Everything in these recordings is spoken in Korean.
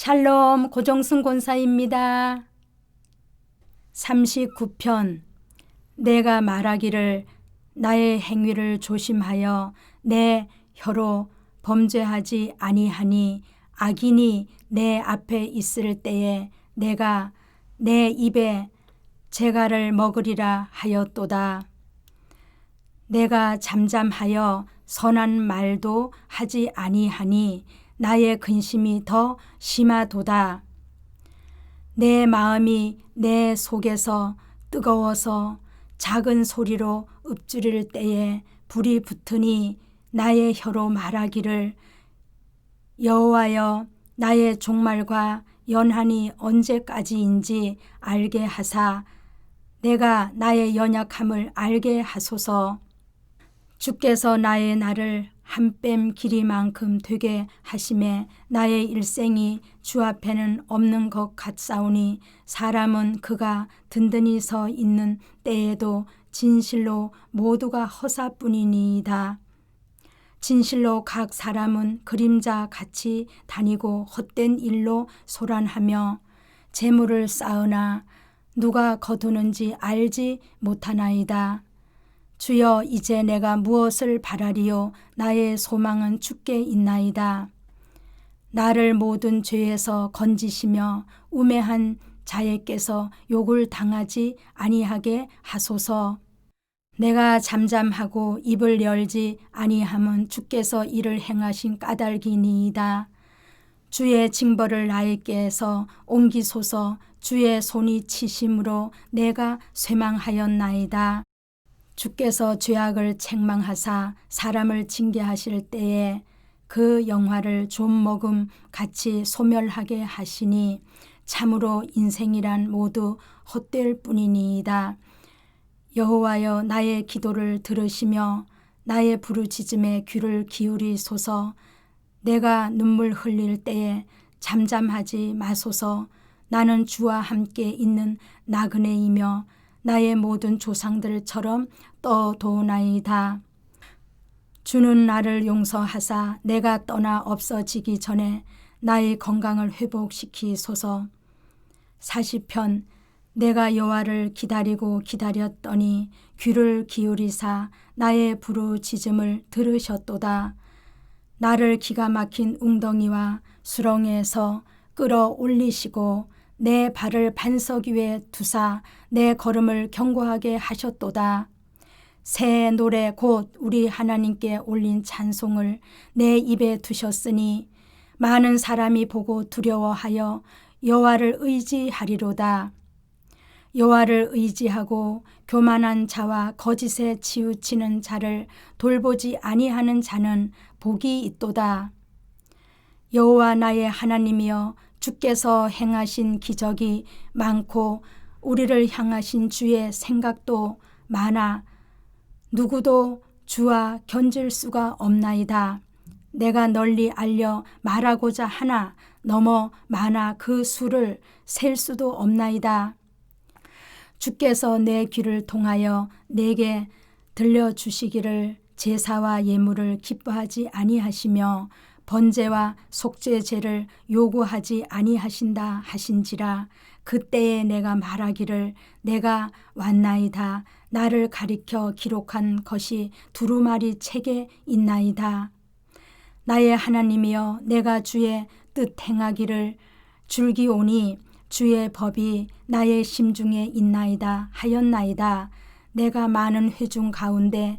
샬롬 고정승 권사입니다. 39편 내가 말하기를 나의 행위를 조심하여 내 혀로 범죄하지 아니하니 악인이 내 앞에 있을 때에 내가 내 입에 재갈을 먹으리라 하였도다. 내가 잠잠하여 선한 말도 하지 아니하니 나의 근심이 더 심하도다. 내 마음이 내 속에서 뜨거워서 작은 소리로 읊조릴 때에 불이 붙으니 나의 혀로 말하기를 여호와여 나의 종말과 연한이 언제까지인지 알게 하사 내가 나의 연약함을 알게 하소서 주께서 나의 날을 한 뺨 길이만큼 되게 하심에 나의 일생이 주 앞에는 없는 것 같사오니 사람은 그가 든든히 서 있는 때에도 진실로 모두가 허사뿐이니이다. 진실로 각 사람은 그림자 같이 다니고 헛된 일로 소란하며 재물을 쌓으나 누가 거두는지 알지 못하나이다. 주여 이제 내가 무엇을 바라리요 나의 소망은 주께 있나이다. 나를 모든 죄에서 건지시며 우매한 자에게서 욕을 당하지 아니하게 하소서. 내가 잠잠하고 입을 열지 아니함은 주께서 이를 행하신 까닭이니이다. 주의 징벌을 나에게서 옮기소서 주의 손이 치심으로 내가 쇠망하였나이다. 주께서 죄악을 책망하사 사람을 징계하실 때에 그 영화를 좀 먹음 같이 소멸하게 하시니 참으로 인생이란 모두 헛될 뿐이니이다. 여호와여 나의 기도를 들으시며 나의 부르짖음에 귀를 기울이소서 내가 눈물 흘릴 때에 잠잠하지 마소서 나는 주와 함께 있는 나그네이며 나의 모든 조상들처럼 떠도나이다. 주는 나를 용서하사 내가 떠나 없어지기 전에 나의 건강을 회복시키소서. 40편 내가 여호와를 기다리고 기다렸더니 귀를 기울이사 나의 부르짖음을 들으셨도다. 나를 기가 막힌 웅덩이와 수렁에서 끌어올리시고 내 발을 반석 위에 두사 내 걸음을 견고하게 하셨도다. 새 노래 곧 우리 하나님께 올린 찬송을 내 입에 두셨으니 많은 사람이 보고 두려워하여 여호와를 의지하리로다. 여호와를 의지하고 교만한 자와 거짓에 치우치는 자를 돌보지 아니하는 자는 복이 있도다. 여호와 나의 하나님이여 주께서 행하신 기적이 많고 우리를 향하신 주의 생각도 많아 누구도 주와 견질 수가 없나이다. 내가 널리 알려 말하고자 하나 넘어 많아 그 수를 셀 수도 없나이다. 주께서 내 귀를 통하여 내게 들려주시기를 제사와 예물을 기뻐하지 아니하시며 번제와 속죄제를 요구하지 아니하신다 하신지라. 그때에 내가 말하기를 내가 왔나이다. 나를 가리켜 기록한 것이 두루마리 책에 있나이다. 나의 하나님이여 내가 주의 뜻 행하기를 줄기오니 주의 법이 나의 심중에 있나이다 하였나이다. 내가 많은 회중 가운데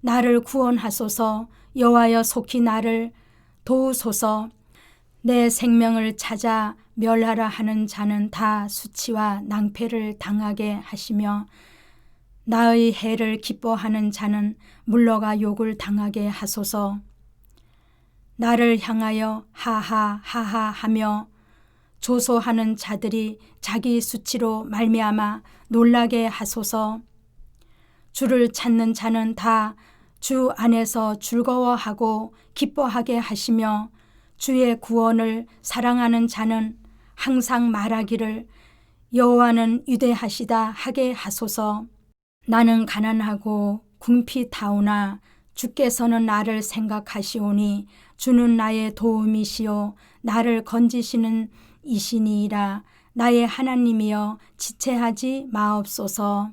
나를 구원하소서. 여호와여 속히 나를 도우소서. 내 생명을 찾아 멸하라 하는 자는 다 수치와 낭패를 당하게 하시며 나의 해를 기뻐하는 자는 물러가 욕을 당하게 하소서. 나를 향하여 하하 하하 하며 조소하는 자들이 자기 수치로 말미암아 놀라게 하소서 주를 찾는 자는 다 주 안에서 즐거워하고 기뻐하게 하시며 주의 구원을 사랑하는 자는 항상 말하기를 여호와는 위대하시다 하게 하소서. 나는 가난하고 궁핍하오나 주께서는 나를 생각하시오니 주는 나의 도움이시요 나를 건지시는 이시니이라. 나의 하나님이여 지체하지 마옵소서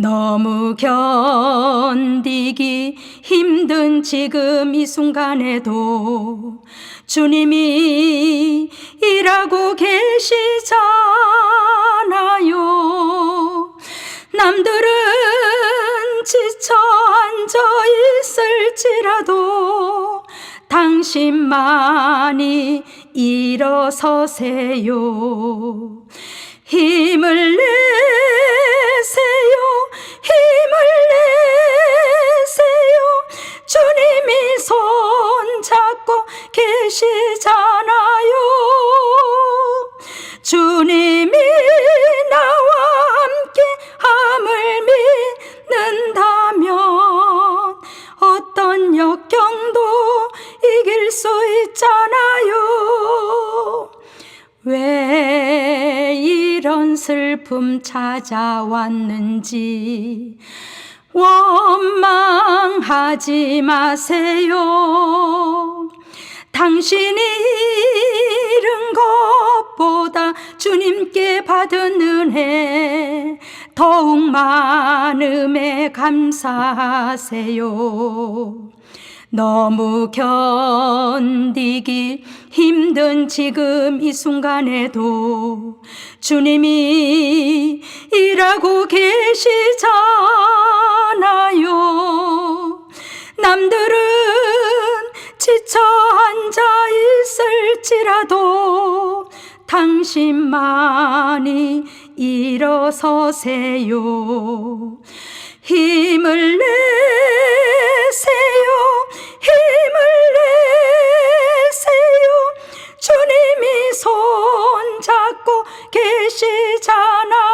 너무 견디기 힘든 지금 이 순간에도 주님이 일하고 계시잖아요. 남들은 지쳐 앉아 있을지라도 당신만이 일어서세요. 힘을 내세요. 힘을 내세요. 주님이 손 잡고 계시잖 슬픔 찾아왔는지 원망하지 마세요. 당신이 잃은 것보다 주님께 받은 은혜 더욱 많음에 감사하세요. 너무 견디기 힘든 지금 이 순간에도 주님이 일하고 계시잖아요. 남들은 지쳐 앉아 있을지라도 당신만이 일어서세요. 힘을 내세요. 힘을 내세요. 주님이 손잡고 계시잖아.